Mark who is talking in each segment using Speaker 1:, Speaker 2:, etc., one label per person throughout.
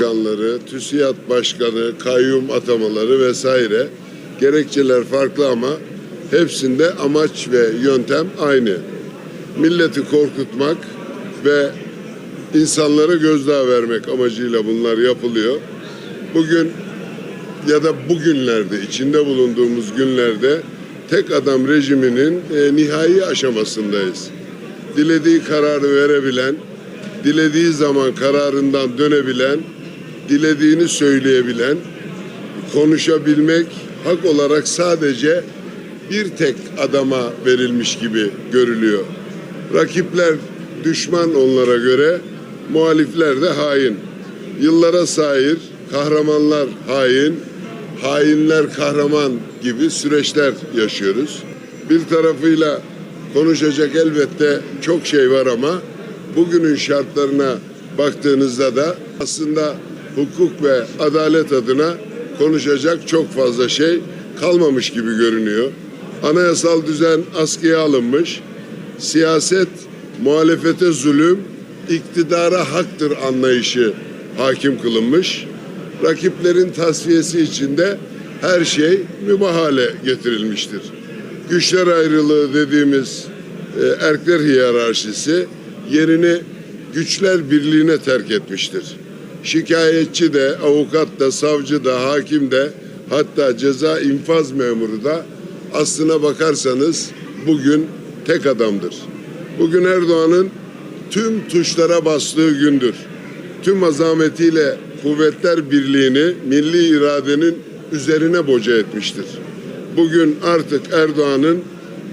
Speaker 1: Başkanları, TÜSİAD Başkanı, kayyum atamaları vesaire gerekçeler farklı ama hepsinde amaç ve yöntem aynı. Milleti korkutmak ve insanlara gözdağı vermek amacıyla bunlar yapılıyor. Bugün ya da bugünlerde, içinde bulunduğumuz günlerde tek adam rejiminin e, nihai aşamasındayız. Dilediği kararı verebilen, dilediği zaman kararından dönebilen, dilediğini söyleyebilen, konuşabilmek hak olarak sadece bir tek adama verilmiş gibi görülüyor. Rakipler düşman onlara göre, muhalifler de hain. Yıllara sahip kahramanlar hain, hainler kahraman gibi süreçler yaşıyoruz. Bir tarafıyla konuşacak elbette çok şey var ama bugünün şartlarına baktığınızda da aslında hukuk ve adalet adına konuşacak çok fazla şey kalmamış gibi görünüyor. Anayasal düzen askıya alınmış. Siyaset muhalefete zulüm, iktidara haktır anlayışı hakim kılınmış. Rakiplerin tasfiyesi içinde her şey mübah hale getirilmiştir. Güçler ayrılığı dediğimiz e, erkler hiyerarşisi yerini güçler birliğine terk etmiştir. Şikayetçi de, avukat da, savcı da, hakim de, hatta ceza infaz memuru da aslına bakarsanız bugün tek adamdır. Bugün Erdoğan'ın tüm tuşlara bastığı gündür. Tüm azametiyle kuvvetler birliğini, milli iradenin üzerine boca etmiştir. Bugün artık Erdoğan'ın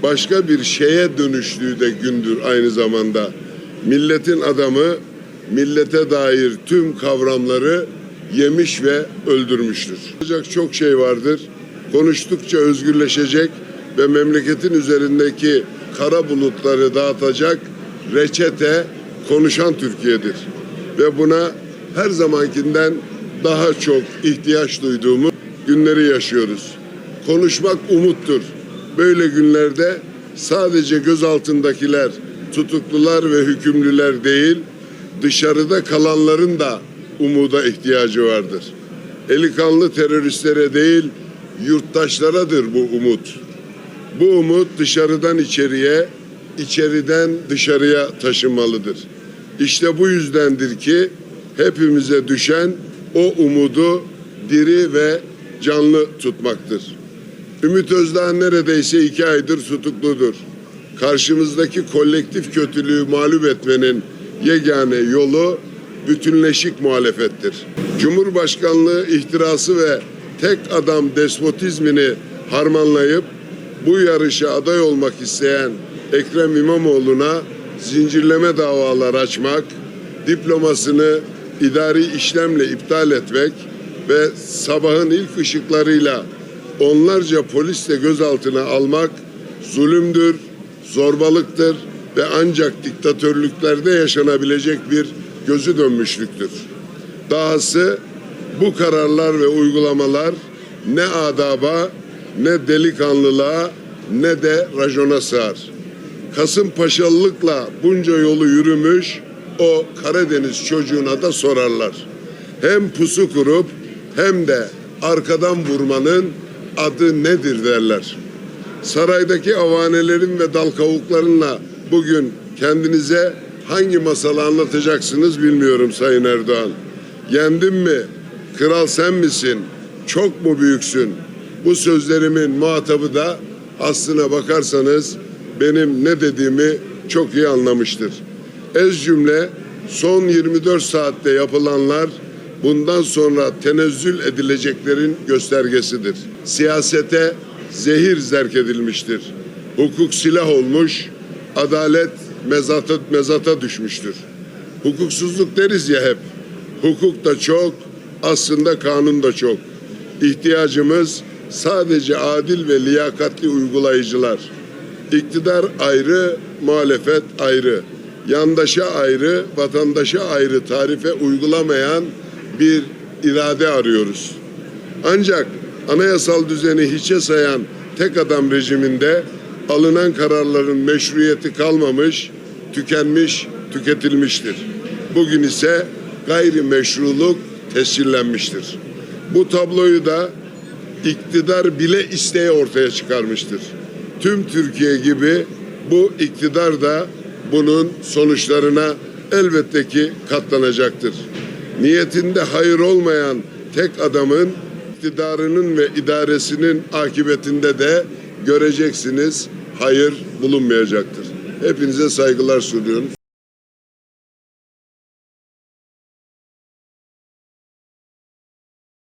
Speaker 1: başka bir şeye dönüştüğü de gündür aynı zamanda. Milletin adamı millete dair tüm kavramları yemiş ve öldürmüştür. Olacak çok şey vardır. Konuştukça özgürleşecek ve memleketin üzerindeki kara bulutları dağıtacak reçete konuşan Türkiye'dir. Ve buna her zamankinden daha çok ihtiyaç duyduğumuz günleri yaşıyoruz. Konuşmak umuttur. Böyle günlerde sadece göz altındakiler, tutuklular ve hükümlüler değil, dışarıda kalanların da umuda ihtiyacı vardır. Eli kanlı teröristlere değil, yurttaşlaradır bu umut. Bu umut dışarıdan içeriye, içeriden dışarıya taşınmalıdır. İşte bu yüzdendir ki hepimize düşen o umudu diri ve canlı tutmaktır. Ümit Özdağ neredeyse iki aydır tutukludur. Karşımızdaki kolektif kötülüğü mağlup etmenin yegane yolu bütünleşik muhalefettir. Cumhurbaşkanlığı ihtirası ve tek adam despotizmini harmanlayıp bu yarışa aday olmak isteyen Ekrem İmamoğlu'na zincirleme davalar açmak, diplomasını idari işlemle iptal etmek ve sabahın ilk ışıklarıyla onlarca polisle gözaltına almak zulümdür, zorbalıktır ve ancak diktatörlüklerde yaşanabilecek bir gözü dönmüşlüktür. Dahası bu kararlar ve uygulamalar ne adaba, ne delikanlılığa, ne de rajona sığar. Kasımpaşalılıkla bunca yolu yürümüş o Karadeniz çocuğuna da sorarlar. Hem pusu kurup hem de arkadan vurmanın adı nedir derler. Saraydaki avanelerin ve dal kavuklarınla bugün kendinize hangi masalı anlatacaksınız bilmiyorum Sayın Erdoğan. Yendim mi? Kral sen misin? Çok mu büyüksün? Bu sözlerimin muhatabı da aslına bakarsanız benim ne dediğimi çok iyi anlamıştır. Ez cümle son 24 saatte yapılanlar bundan sonra tenezzül edileceklerin göstergesidir. Siyasete zehir zerk edilmiştir. Hukuk silah olmuş, adalet mezata, mezata düşmüştür. Hukuksuzluk deriz ya hep. Hukuk da çok, aslında kanun da çok. İhtiyacımız sadece adil ve liyakatli uygulayıcılar. İktidar ayrı, muhalefet ayrı. Yandaşa ayrı, vatandaşa ayrı tarife uygulamayan bir irade arıyoruz. Ancak anayasal düzeni hiçe sayan tek adam rejiminde alınan kararların meşruiyeti kalmamış, tükenmiş, tüketilmiştir. Bugün ise gayri meşruluk tescillenmiştir. Bu tabloyu da iktidar bile isteye ortaya çıkarmıştır. Tüm Türkiye gibi bu iktidar da bunun sonuçlarına elbette ki katlanacaktır. Niyetinde hayır olmayan tek adamın iktidarının ve idaresinin akıbetinde de göreceksiniz hayır bulunmayacaktır. Hepinize saygılar sunuyorum.